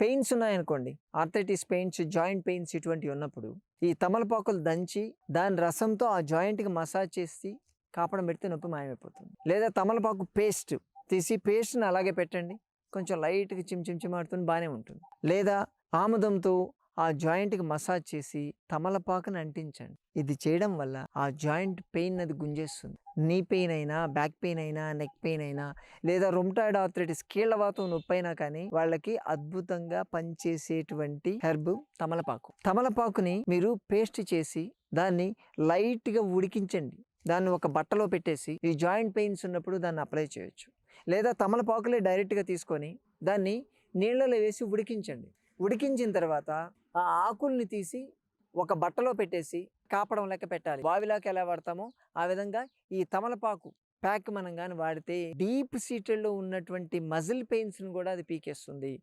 Pains ఉన్నాయనుకోండి. Arthritis pains joint pains ఇటువంటివి ఉన్నప్పుడు ఈ తమలపాకులు దంచి దాని రసంతో ఆ జాయింట్కి మసాజ్ చేసి కాపడం పెడితే నొప్పి మాయమైపోతుంది. లేదా తమలపాకు పేస్ట్ తీసి పేస్ట్ని అలాగే పెట్టండి. కొంచెం లైట్గా చిమ్ చిమ్ చిమాడుతుంది బాగానే ఉంటుంది. లేదా ఆముదంతో ఆ జాయింట్కి మసాజ్ చేసి తమలపాకుని అంటించండి. ఇది చేయడం వల్ల ఆ జాయింట్ పెయిన్ అది గుంజేస్తుంది. నీ పెయిన్ అయినా బ్యాక్ పెయిన్ అయినా నెక్ పెయిన్ అయినా లేదా రొమ్టాయిడ్ ఆర్థరైటిస్ కీళ్ళవాతం నొప్పి అయినా కానీ వాళ్ళకి అద్భుతంగా పనిచేసేటువంటి హెర్బ్ తమలపాకు. తమలపాకుని మీరు పేస్ట్ చేసి దాన్ని లైట్గా ఉడికించండి. దాన్ని ఒక బట్టలో పెట్టేసి ఈ జాయింట్ పెయిన్స్ ఉన్నప్పుడు దాన్ని అప్లై చేయొచ్చు. లేదా తమలపాకులే డైరెక్ట్గా తీసుకొని దాన్ని నీళ్ళలో వేసి ఉడికించండి. ఉడికించిన తర్వాత ఆ ఆకుల్ని తీసి ఒక బట్టలో పెట్టేసి కాపడం లెక్క పెట్టాలి. బావిలోకి ఎలా వాడతామో ఆ విధంగా ఈ తమలపాకు ప్యాక్ మనం కానీ వాడితే డీప్ సీటెడ్లో ఉన్నటువంటి మజిల్ పెయిన్స్ని కూడా అది పీకేస్తుంది.